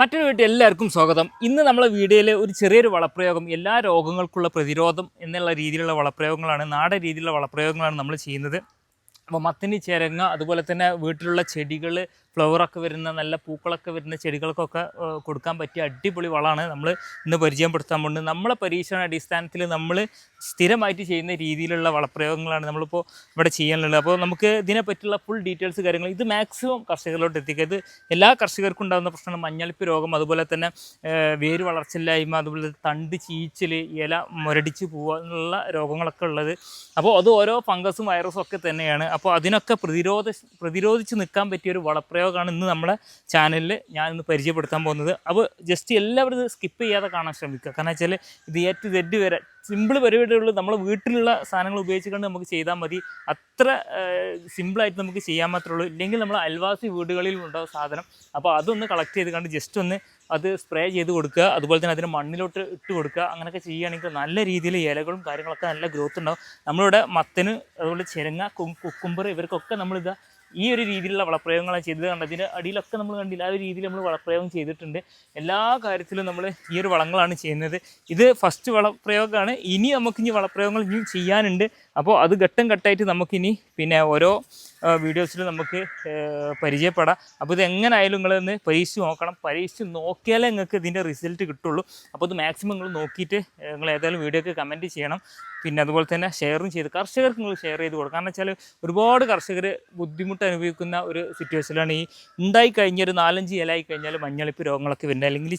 മറ്റൊരു വീട്ടിൽ എല്ലാവർക്കും സ്വാഗതം. ഇന്ന് നമ്മളെ വീഡിയോയിൽ ഒരു ചെറിയൊരു വളപ്രയോഗം എല്ലാ രോഗങ്ങൾക്കുള്ള പ്രതിരോധം എന്നുള്ള രീതിയിലുള്ള വളപ്രയോഗങ്ങളാണ് നാടൻ രീതിയിലുള്ള വളപ്രയോഗങ്ങളാണ് നമ്മൾ ചെയ്യുന്നത്. അപ്പോൾ മത്തനി ചേരങ്ങ അതുപോലെ തന്നെ വീട്ടിലുള്ള ചെടികൾ ഫ്ലവറൊക്കെ വരുന്ന നല്ല പൂക്കളൊക്കെ വരുന്ന ചെടികൾക്കൊക്കെ കൊടുക്കാൻ പറ്റിയ അടിപൊളി വളമാണ് നമ്മൾ ഇന്ന് പരിചയപ്പെടുത്താൻ പോകുന്നത്. നമ്മളെ പരീക്ഷണ അടിസ്ഥാനത്തിൽ നമ്മൾ സ്ഥിരമായിട്ട് ചെയ്യുന്ന രീതിയിലുള്ള വളപ്രയോഗങ്ങളാണ് നമ്മളിപ്പോൾ ഇവിടെ ചെയ്യാനുള്ളത്. അപ്പോൾ നമുക്ക് ഇതിനെ പറ്റിയുള്ള ഫുൾ ഡീറ്റെയിൽസ് കാര്യങ്ങൾ ഇത് മാക്സിമം കർഷകരിലോട്ട് എത്തിക്കുക. ഇത് എല്ലാ കർഷകർക്കും ഉണ്ടാകുന്ന പ്രശ്നമാണ് മഞ്ഞളിപ്പ് രോഗം അതുപോലെ തന്നെ വേര് വളർച്ചയില്ലായ്മ അതുപോലെ തണ്ട് ചീച്ചിൽ ഇല മുരടിച്ച് പോവുക എന്നുള്ള രോഗങ്ങളൊക്കെ ഉള്ളത്. അപ്പോൾ അത് ഓരോ ഫംഗസും വൈറസും ഒക്കെ തന്നെയാണ്. അപ്പോൾ അതിനൊക്കെ പ്രതിരോധ പ്രതിരോധിച്ച് നിൽക്കാൻ പറ്റിയ ഒരു വളപ്രയോഗമാണ് ഇന്ന് നമ്മുടെ ചാനലിൽ ഞാൻ ഇന്ന് പരിചയപ്പെടുത്താൻ പോകുന്നത്. അപ്പോൾ ജസ്റ്റ് എല്ലാവരും ഇത് സ്കിപ്പ് ചെയ്യാതെ കാണാൻ ശ്രമിക്കുക. കാരണം വെച്ചാൽ ഇത് ടു സെഡ് വരെ സിമ്പിൾ പരിപാടിയുള്ളൂ നമ്മളെ വീട്ടിലുള്ള സാധനങ്ങൾ ഉപയോഗിച്ചുകൊണ്ട് നമുക്ക് ചെയ്താൽ മതി. അത്ര സിമ്പിളായിട്ട് നമുക്ക് ചെയ്യാൻ മാത്രമേ ഉള്ളൂ. ഇല്ലെങ്കിൽ നമ്മൾ അയൽവാസി വീടുകളിൽ ഉണ്ടാവും സാധനം. അപ്പോൾ അതൊന്ന് കളക്ട് ചെയ്ത് കണ്ട് ജസ്റ്റ് ഒന്ന് അത് സ്പ്രേ ചെയ്ത് കൊടുക്കുക. അതുപോലെ തന്നെ അതിന് മണ്ണിലോട്ട് ഇട്ട് കൊടുക്കുക. അങ്ങനെയൊക്കെ ചെയ്യുകയാണെങ്കിൽ നല്ല രീതിയിൽ ഇലകളും കാര്യങ്ങളൊക്കെ നല്ല ഗ്രോത്ത് ഉണ്ടാവും. നമ്മളിവിടെ മത്തന് അതുപോലെ ചെരങ്ങ കുക്കുംബർ ഇവർക്കൊക്കെ നമ്മളിതാ ഈ ഒരു രീതിയിലുള്ള വളപ്രയോഗങ്ങളാണ് ചെയ്തത് കണ്ടതിന്റെ അടിയിലൊക്കെ നമ്മൾ കണ്ടില്ല. ആ ഒരു രീതിയിൽ നമ്മൾ വളപ്രയോഗം ചെയ്തിട്ടുണ്ട്. എല്ലാ കാര്യത്തിലും നമ്മൾ ഈ ഒരു വളങ്ങളാണ് ചെയ്യുന്നത്. ഇത് ഫസ്റ്റ് വളപ്രയോഗമാണ്. ഇനി നമുക്ക് ഇനി വളപ്രയോഗങ്ങൾ ഇനിയും ചെയ്യാനുണ്ട്. അപ്പോൾ അത് ഘട്ടം ഘട്ടമായിട്ട് നമുക്കിനി പിന്നെ ഓരോ വീഡിയോസിൽ നമുക്ക് പരിചയപ്പെടാം. അപ്പോൾ ഇത് എങ്ങനെയായാലും നിങ്ങളൊന്ന് പരീക്ഷിച്ച് നോക്കണം. പരീക്ഷിച്ച് നോക്കിയാലേ നിങ്ങൾക്ക് ഇതിന്റെ റിസൾട്ട് കിട്ടുള്ളൂ. അപ്പോൾ ഇത് മാക്സിമം നിങ്ങൾ നോക്കിയിട്ട് നിങ്ങൾ ഏതായാലും വീഡിയോക്ക് കമന്റ് ചെയ്യണം. പിന്നെ അതുപോലെ തന്നെ ഷെയറും ചെയ്ത് കർഷകർക്ക് നിങ്ങൾ ഷെയർ ചെയ്ത് കൊടുക്കുക കാരണം വെച്ചാൽ ഒരുപാട് കർഷകർ ബുദ്ധിമുട്ട് അനുഭവിക്കുന്ന ഒരു സിറ്റുവേഷനിലാണ് ഈ ഉണ്ടായി കഴിഞ്ഞ ഒരു നാലഞ്ച് ഇലയായി കഴിഞ്ഞാൽ മഞ്ഞളിപ്പ് രോഗങ്ങളൊക്കെ വരുന്നത്. അല്ലെങ്കിൽ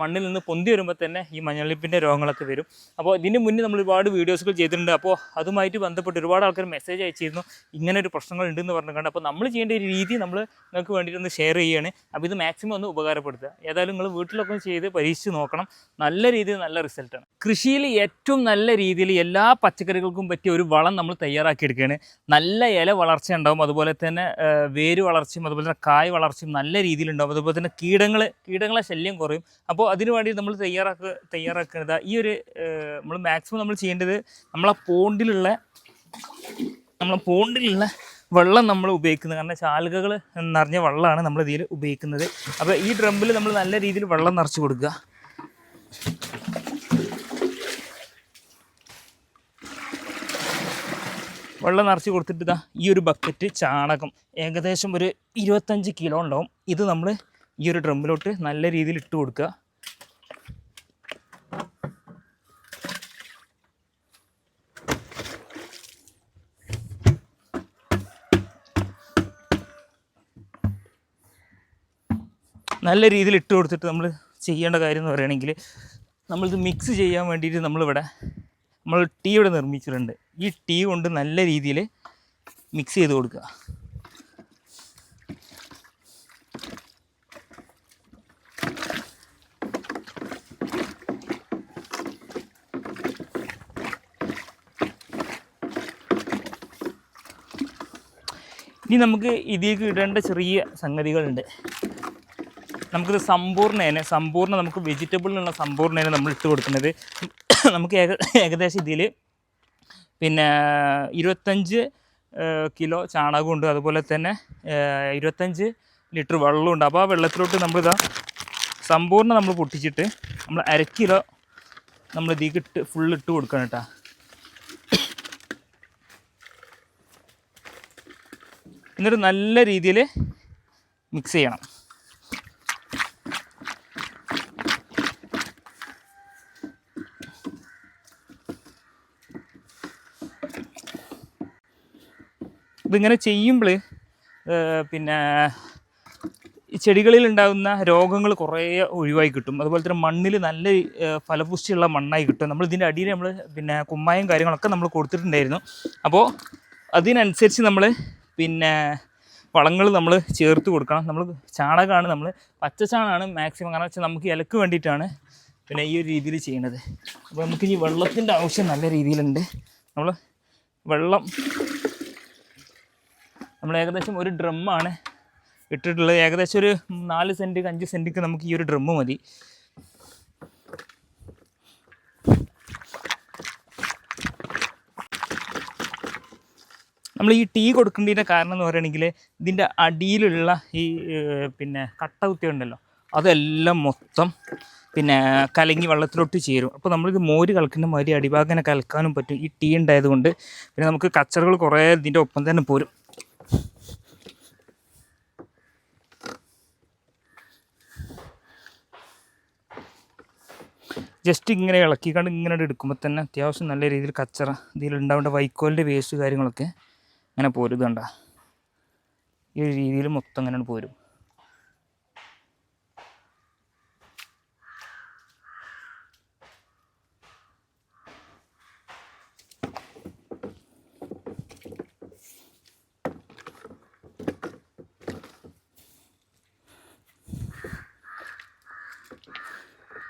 മണ്ണിൽ നിന്ന് പൊന്തി വരുമ്പോൾ തന്നെ ഈ മഞ്ഞളിപ്പിന്റെ രോഗങ്ങളൊക്കെ വരും. അപ്പോൾ ഇതിന് മുന്നേ നമ്മൾ ഒരുപാട് വീഡിയോസുകൾ ചെയ്തിട്ടുണ്ട്. അപ്പോൾ അതുമായിട്ട് ബന്ധപ്പെട്ട് ഒരുപാട് ആൾക്കാർ മെസ്സേജ് അയച്ചിരുന്നു. ഇങ്ങനെ ഒരു പ്രശ്നങ്ങൾ ഉണ്ടെന്ന് പറഞ്ഞിട്ടുണ്ട്. അപ്പോൾ നമ്മൾ ചെയ്യേണ്ട ഒരു രീതി നമ്മൾ നിങ്ങൾക്ക് വേണ്ടിയിട്ട് ഒന്ന് ഷെയർ ചെയ്യുകയാണ് അപ്പോൾ ഇത് മാക്സിമം ഒന്ന് ഉപകാരപ്പെടുത്തുക. ഏതായാലും നിങ്ങൾ വീട്ടിലൊക്കെ ചെയ്ത് പരീക്ഷിച്ച് നോക്കണം. നല്ല രീതിയിൽ നല്ല റിസൾട്ടാണ് കൃഷിയിൽ ഏറ്റവും നല്ല രീതിയിൽ എല്ലാ പച്ചക്കറികൾക്കും പറ്റിയ ഒരു വളം നമ്മൾ തയ്യാറാക്കി എടുക്കുകയാണ് നല്ല ഇല വളർച്ച ഉണ്ടാവും. അതുപോലെ തന്നെ വേര് വളർച്ചയും അതുപോലെ തന്നെ കായ് വളർച്ചയും നല്ല രീതിയിൽ ഉണ്ടാവും. അതുപോലെ തന്നെ കീടങ്ങൾ കീടങ്ങളെ ശല്യം കുറയും. അപ്പോൾ അതിനു വേണ്ടി നമ്മൾ തയ്യാറാക്കുക തയ്യാറാക്കുന്നത് ഈ ഒരു നമ്മൾ മാക്സിമം നമ്മൾ ചെയ്യേണ്ടത് നമ്മളെ പോണ്ടിലുള്ള നമ്മളെ പോണ്ടിലുള്ള വെള്ളം നമ്മൾ ഉപയോഗിക്കുന്നത്. കാരണം ചാലുകകൾ നിറഞ്ഞ വെള്ളമാണ് നമ്മൾ ഇതിൽ ഉപയോഗിക്കുന്നത്. അപ്പോൾ ഈ ഡ്രമ്മിൽ നമ്മൾ നല്ല രീതിയിൽ വെള്ളം നിറച്ച് കൊടുക്കുക. വെള്ളം നിറച്ച് കൊടുത്തിട്ട് ഇതാ ഈ ഒരു ബക്കറ്റ് ചാണകം. ഏകദേശം ഒരു ഇരുപത്തഞ്ച് കിലോ ഉണ്ടാവും. ഇത് നമ്മൾ ഈ ഒരു ഡ്രമ്മിലോട്ട് നല്ല രീതിയിൽ ഇട്ട് കൊടുക്കുക. നല്ല രീതിയിൽ ഇട്ട് കൊടുത്തിട്ട് നമ്മൾ ചെയ്യേണ്ട കാര്യം എന്ന് പറയുകയാണെങ്കിൽ നമ്മളിത് മിക്സ് ചെയ്യാൻ വേണ്ടിയിട്ട് നമ്മളിവിടെ നമ്മൾ ടീ ഇവിടെ നിർമ്മിച്ചിട്ടുണ്ട്. ഈ ടീ കൊണ്ട് നല്ല രീതിയിൽ മിക്സ് ചെയ്ത് കൊടുക്കുക. ഇനി നമുക്ക് ഇതിലേക്ക് ഇടേണ്ട ചെറിയ സംഗതികളുണ്ട്. നമുക്കിത് സമ്പൂർണേനെ സമ്പൂർണ നമുക്ക് വെജിറ്റബിളിനുള്ള സമ്പൂർണേനെ നമ്മൾ ഇട്ട് കൊടുക്കുന്നത്. നമുക്ക് ഏക ഏകദേശം ഇതിൽ പിന്നെ ഇരുപത്തഞ്ച് കിലോ ചാണകമുണ്ട് അതുപോലെ തന്നെ ഇരുപത്തഞ്ച് ലിറ്റർ വെള്ളമുണ്ട് അപ്പോൾ ആ വെള്ളത്തിലോട്ട് നമ്മളിതാ സമ്പൂർണ നമ്മൾ പൊട്ടിച്ചിട്ട് നമ്മൾ അര കിലോ നമ്മൾ ഇതിലേക്ക് ഇട്ട് ഫുൾ ഇട്ട് കൊടുക്കണം കേട്ടോ. എന്നിട്ട് നല്ല രീതിയിൽ മിക്സ് ചെയ്യണം. ഇതിങ്ങനെ ചെയ്യുമ്പോൾ പിന്നെ ഈ ചെടികളിൽ ഉണ്ടാകുന്ന രോഗങ്ങൾ കുറേ ഒഴിവായി കിട്ടും. അതുപോലെ തന്നെ മണ്ണിൽ നല്ല ഫലപുഷ്ടിയുള്ള മണ്ണായി കിട്ടും. നമ്മൾ ഇതിന്റെ അടിയിൽ നമ്മൾ പിന്നെ കുമ്മായും കാര്യങ്ങളൊക്കെ നമ്മൾ കൊടുത്തിട്ടുണ്ടായിരുന്നു. അപ്പോൾ അതിനനുസരിച്ച് നമ്മൾ പിന്നെ വളങ്ങൾ നമ്മൾ ചേർത്ത് കൊടുക്കണം. നമ്മൾ ചാണകമാണ് നമ്മൾ പച്ച ചാണകമാണ് മാക്സിമം. കാരണം വെച്ചാൽ നമുക്ക് ഇലക്ക് വേണ്ടിയിട്ടാണ് പിന്നെ ഈ ഒരു രീതിയിൽ ചെയ്യണത്. അപ്പോൾ നമുക്ക് ഈ വെള്ളത്തിന്റെ ആവശ്യം നല്ല രീതിയിലുണ്ട്. നമ്മൾ വെള്ളം നമ്മൾ ഏകദേശം ഒരു ഡ്രമ്മാണ് ഇട്ടിട്ടുള്ളത്. ഏകദേശം ഒരു നാല് സെന്റ് അഞ്ച് സെന്റിക്ക് നമുക്ക് ഈ ഒരു ഡ്രമ്മ് മതി. നമ്മൾ ഈ ടീ കൊടുക്കേണ്ടതിന്റെ കാരണം എന്ന് പറയുകയാണെങ്കിൽ ഇതിന്റെ അടിയിലുള്ള ഈ പിന്നെ കട്ട കുത്തി ഉണ്ടല്ലോ അതെല്ലാം മൊത്തം പിന്നെ കലങ്ങി വെള്ളത്തിലോട്ട് ചേരും. അപ്പോൾ നമ്മളിത് മോര് കലക്കുന്ന മാതിരി അടിഭാഗനെ കലക്കാനും പറ്റും ഈ ടീ ഉണ്ടായതുകൊണ്ട്. പിന്നെ നമുക്ക് കച്ചറുകൾ കുറേ ഇതിന്റെ ഒപ്പം തന്നെ പോരും. ജസ്റ്റ് ഇങ്ങനെ ഇളക്കി കണ്ട് ഇങ്ങനെ എടുക്കുമ്പോൾ തന്നെ അത്യാവശ്യം നല്ല രീതിയിൽ കച്ചറ ഇതിൽ ഉണ്ടാവേണ്ട വൈക്കോലിന്റെ വേസ്റ്റ് കാര്യങ്ങളൊക്കെ ഇങ്ങനെ പോരും ഇതുണ്ട ഈ ഒരു രീതിയിൽ മൊത്തം അങ്ങനെ പോരും.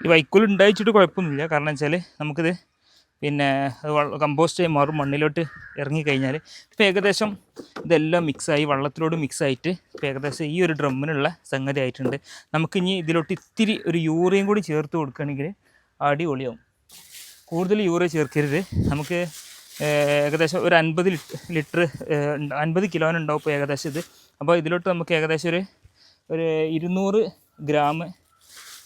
ഈ വൈക്കോൽ ഉണ്ടായിച്ചിട്ട് കുഴപ്പമൊന്നുമില്ല. കാരണം വെച്ചാൽ നമുക്കിത് പിന്നെ അത് കമ്പോസ്റ്റ് ആയി മാറും മണ്ണിലോട്ട് ഇറങ്ങിക്കഴിഞ്ഞാൽ ഇപ്പോൾ ഏകദേശം ഇതെല്ലാം മിക്സായി വള്ളത്തിലോട് മിക്സായിട്ട് ഇപ്പോൾ ഏകദേശം ഈ ഒരു ഡ്രമ്മിനുള്ള സംഗതി ആയിട്ടുണ്ട്. നമുക്കിനി ഇതിലോട്ട് ഇത്തിരി ഒരു യൂറിയും കൂടി ചേർത്ത് കൊടുക്കുകയാണെങ്കിൽ അടിപൊളിയാവും. കൂടുതൽ യൂറിയ ചേർക്കരുത്. നമുക്ക് ഏകദേശം ഒരു അൻപത് ലിറ്റർ അൻപത് കിലോനുണ്ടാവും ഇപ്പോൾ ഏകദേശം ഇത്. അപ്പോൾ ഇതിലോട്ട് നമുക്ക് ഏകദേശം ഒരു ഒരു ഇരുന്നൂറ് ഗ്രാം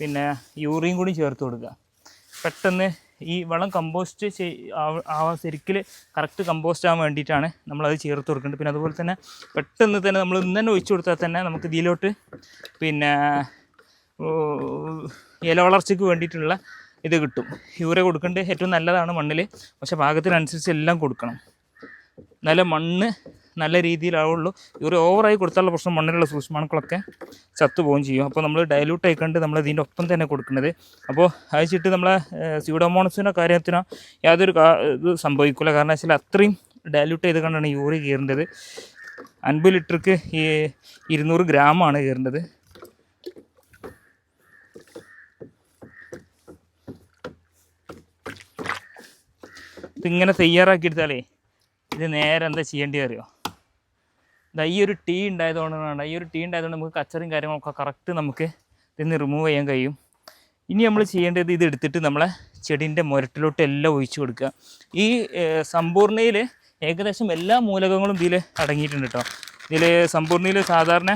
പിന്നെ യൂറിയും കൂടി ചേർത്ത് കൊടുക്കുക. പെട്ടെന്ന് ഈ വളം കമ്പോസ്റ്റ് ആവാൻ ശരിക്കും കറക്റ്റ് കമ്പോസ്റ്റ് ആവാൻ വേണ്ടിയിട്ടാണ് നമ്മളത് ചേർത്ത് കൊടുക്കേണ്ടത്. പിന്നെ അതുപോലെ തന്നെ പെട്ടെന്ന് തന്നെ നമ്മൾ ഇന്ന് തന്നെ ഒഴിച്ചു കൊടുത്താൽ തന്നെ നമുക്ക് ഇതിലോട്ട് പിന്നെ ഇല വളർച്ചയ്ക്ക് വേണ്ടിയിട്ടുള്ള ഇത് കിട്ടും. യൂറിയ കൊടുക്കേണ്ടത് ഏറ്റവും നല്ലതാണ് മണ്ണിൽ. പക്ഷേ പാകത്തിനനുസരിച്ച് എല്ലാം കൊടുക്കണം. നല്ല മണ്ണ് നല്ല രീതിയിലാവുള്ളൂ. ഇവർ ഓവറായി കൊടുത്താലുള്ള പ്രശ്നം മണ്ണിലുള്ള സൂക്ഷ്മാണുക്കളൊക്കെ ചത്തുപോകുകയും ചെയ്യും. അപ്പോൾ നമ്മൾ ഡയലൂട്ട് ആയിക്കൊണ്ട് നമ്മൾ ഇതിന്റെ ഒപ്പം തന്നെ കൊടുക്കുന്നത്. അപ്പോൾ അയച്ചിട്ട് നമ്മളെ സ്യൂഡോമോണസിനോ കാര്യത്തിനോ യാതൊരു ഇത് സംഭവിക്കില്ല കാരണം വെച്ചാൽ അത്രയും ഡയലൂട്ട് ചെയ്ത് കണ്ടാണ് യൂറി കയറേണ്ടത് അൻപത് ലിറ്റർക്ക് ഈ ഇരുന്നൂറ് ഗ്രാമാണ് കയറേണ്ടത് ഇതിങ്ങനെ തയ്യാറാക്കി എടുത്താലേ ഇത് നേരെ എന്താ ചെയ്യേണ്ടി അറിയോ? ഈ ഒരു ടീ ഉണ്ടായതുകൊണ്ടാണ് ഈ ഒരു ടീ ഉണ്ടായതുകൊണ്ട് നമുക്ക് കച്ചറും കാര്യങ്ങളൊക്കെ കറക്റ്റ് നമുക്ക് ഇതിന് റിമൂവ് ചെയ്യാൻ കഴിയും. ഇനി നമ്മൾ ചെയ്യേണ്ടത് ഇത് എടുത്തിട്ട് നമ്മളെ ചെടീന്റെ മുരട്ടിലോട്ട് എല്ലാം ഒഴിച്ചു കൊടുക്കുക. ഈ സമ്പൂർണയിൽ ഏകദേശം എല്ലാ മൂലകങ്ങളും ഇതിൽ അടങ്ങിയിട്ടുണ്ട് കേട്ടോ ഇതിൽ സമ്പൂർണയിൽ സാധാരണ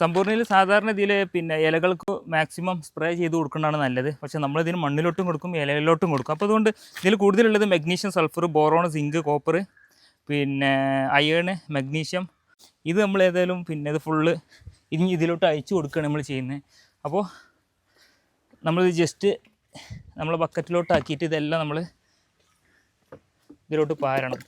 സമ്പൂർണയിൽ സാധാരണ ഇതിൽ പിന്നെ ഇലകൾക്ക് മാക്സിമം സ്പ്രേ ചെയ്ത് കൊടുക്കുന്നതാണ് നല്ലത്. പക്ഷേ നമ്മളിതിന് മണ്ണിലോട്ടും കൊടുക്കും ഇലയിലോട്ടും കൊടുക്കും. അപ്പോൾ അതുകൊണ്ട് ഇതിൽ കൂടുതലുള്ളത് magnesium sulphur boron zinc copper പിന്നെ അയേണ് മഗ്നീഷ്യം ഇത് നമ്മൾ ഏതായാലും പിന്നെ ഇത് ഫുള്ള് ഇനി ഇതിലോട്ട് അയച്ചു കൊടുക്കുകയാണ് നമ്മൾ ചെയ്യുന്നത്. അപ്പോൾ നമ്മളിത് ജസ്റ്റ് നമ്മൾ ബക്കറ്റിലോട്ട് ആക്കിയിട്ട് ഇതെല്ലാം നമ്മൾ ഇതിലോട്ട് പാരണം.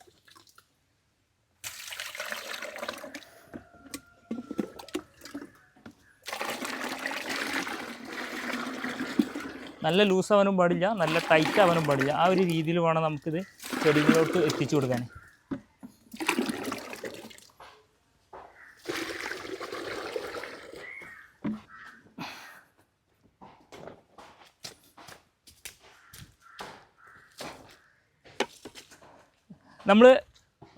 നല്ല ലൂസ് ആവാനും പാടില്ല നല്ല ടൈറ്റ് ആവാനും പാടില്ല. ആ ഒരു രീതിയിൽ വേണം നമുക്കിത് ചെടികളിലോട്ട് എത്തിച്ചു കൊടുക്കാൻ. നമ്മൾ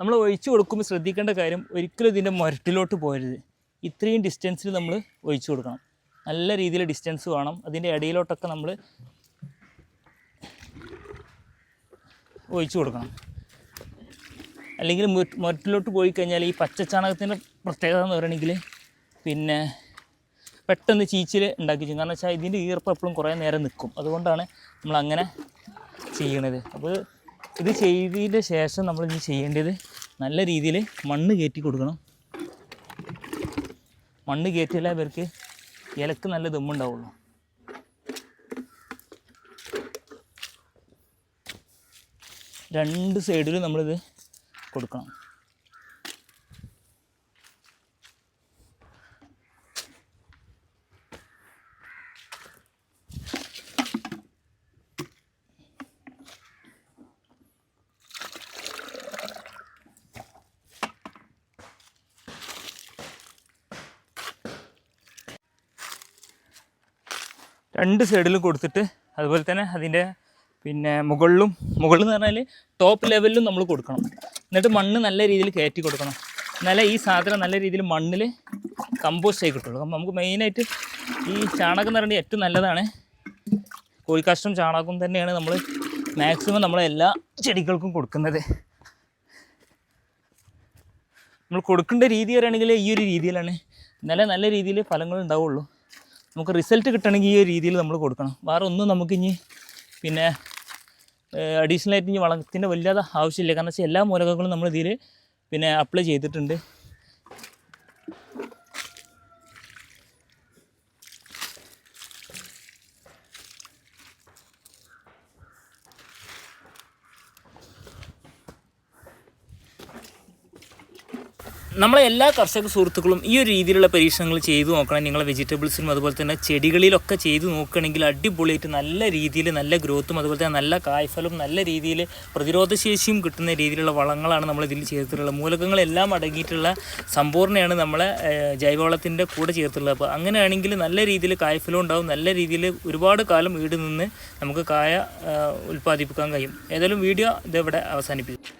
നമ്മൾ ഒഴിച്ചു കൊടുക്കുമ്പോൾ ശ്രദ്ധിക്കേണ്ട കാര്യം ഒരിക്കലും ഇതിന്റെ മുരട്ടിലോട്ട് പോരുത്. ഇത്രയും ഡിസ്റ്റൻസിൽ നമ്മൾ ഒഴിച്ചു കൊടുക്കണം. നല്ല രീതിയിൽ ഡിസ്റ്റൻസ് വേണം. അതിന്റെ ഇടയിലോട്ടൊക്കെ നമ്മൾ ഒഴിച്ചു കൊടുക്കണം. അല്ലെങ്കിൽ മുരട്ടിലോട്ട് പോയി കഴിഞ്ഞാൽ ഈ പച്ച ചാണകത്തിന്റെ പ്രത്യേകത എന്ന് പറയണമെങ്കിൽ പിന്നെ പെട്ടെന്ന് ചീച്ചിൽ ഉണ്ടാക്കി ചെയ്യും കാരണം വെച്ചാൽ ഇതിന്റെ ഈർപ്പം എപ്പോഴും കുറേ നേരം നിൽക്കും അതുകൊണ്ടാണ് നമ്മൾ അങ്ങനെ ചെയ്യണത്. അപ്പോൾ ഇത് ചെയ്തതിന്റെ ശേഷം നമ്മൾ ഇത് ചെയ്യേണ്ടത് നല്ല രീതിയിൽ മണ്ണ് കയറ്റി കൊടുക്കണം. മണ്ണ് കയറ്റിയാലേ ഇവർക്ക് ഇലക്ക് നല്ല ദമ്മുണ്ടാവുള്ളൂ രണ്ട് സൈഡിലും നമ്മളിത് കൊടുക്കണം. രണ്ട് സൈഡിലും കൊടുത്തിട്ട് അതുപോലെ തന്നെ അതിന്റെ പിന്നെ മുകളിലും മുകളിൽ എന്ന് പറഞ്ഞാൽ ടോപ്പ് ലെവലിലും നമ്മൾ കൊടുക്കണം. എന്നിട്ട് മണ്ണ് നല്ല രീതിയിൽ കയറ്റി കൊടുക്കണം. എന്നാലേ ഈ സാധനം നല്ല രീതിയിൽ മണ്ണിൽ കമ്പോസ്റ്റ് ആയി കിട്ടുള്ളൂ. അപ്പം നമുക്ക് മെയിനായിട്ട് ഈ ചാണകം എന്ന് പറയുന്നത് ഏറ്റവും നല്ലതാണ്. കോഴിക്കാഷ്ടം ചാണകം തന്നെയാണ് നമ്മൾ മാക്സിമം നമ്മളെ എല്ലാ ചെടികൾക്കും കൊടുക്കുന്നത്. നമ്മൾ കൊടുക്കേണ്ട രീതി പറയുകയാണെങ്കിൽ ഈ ഒരു രീതിയിലാണ്. എന്നാലേ നല്ല രീതിയിൽ ഫലങ്ങൾ ഉണ്ടാവുള്ളൂ. നമുക്ക് റിസൾട്ട് കിട്ടണമെങ്കിൽ ഈ രീതിയിൽ നമ്മൾ കൊടുക്കണം. വേറെ ഒന്നും നമുക്കിനി പിന്നെ അഡീഷണൽ ആയിട്ട് ഇനി വളത്തിന്റെ വല്ലാതെ ആവശ്യമില്ല. കാരണം വെച്ചാൽ എല്ലാ മൂലകങ്ങളും നമ്മൾ ഇതിൽ പിന്നെ അപ്ലൈ ചെയ്തിട്ടുണ്ട്. നമ്മളെ എല്ലാ കർഷക സുഹൃത്തുക്കളും ഈ ഒരു രീതിയിലുള്ള പരീക്ഷണങ്ങൾ ചെയ്തു നോക്കണം. നിങ്ങളെ വെജിറ്റബിൾസിനും അതുപോലെ തന്നെ ചെടികളിലൊക്കെ ചെയ്തു നോക്കുകയാണെങ്കിൽ അടിപൊളിയായിട്ട് നല്ല രീതിയിൽ നല്ല ഗ്രോത്തും അതുപോലെ തന്നെ നല്ല കായ്ഫലും നല്ല രീതിയിൽ പ്രതിരോധശേഷിയും കിട്ടുന്ന രീതിയിലുള്ള വളങ്ങളാണ് നമ്മൾ ഇതിൽ ചേർത്തിട്ടുള്ളത്. മൂലകങ്ങളെല്ലാം അടങ്ങിയിട്ടുള്ള സമ്പൂർണയാണ് നമ്മളെ ജൈവവളത്തിന്റെ കൂടെ ചേർത്തുള്ളത് അപ്പോൾ അങ്ങനെയാണെങ്കിൽ നല്ല രീതിയിൽ കായ്ഫലം ഉണ്ടാവും. നല്ല രീതിയിൽ ഒരുപാട് കാലം വീട് നിന്ന് നമുക്ക് കായ ഉൽപ്പാദിപ്പിക്കാൻ കഴിയും. ഏതായാലും വീഡിയോ ഇതെവിടെ അവസാനിപ്പിക്കും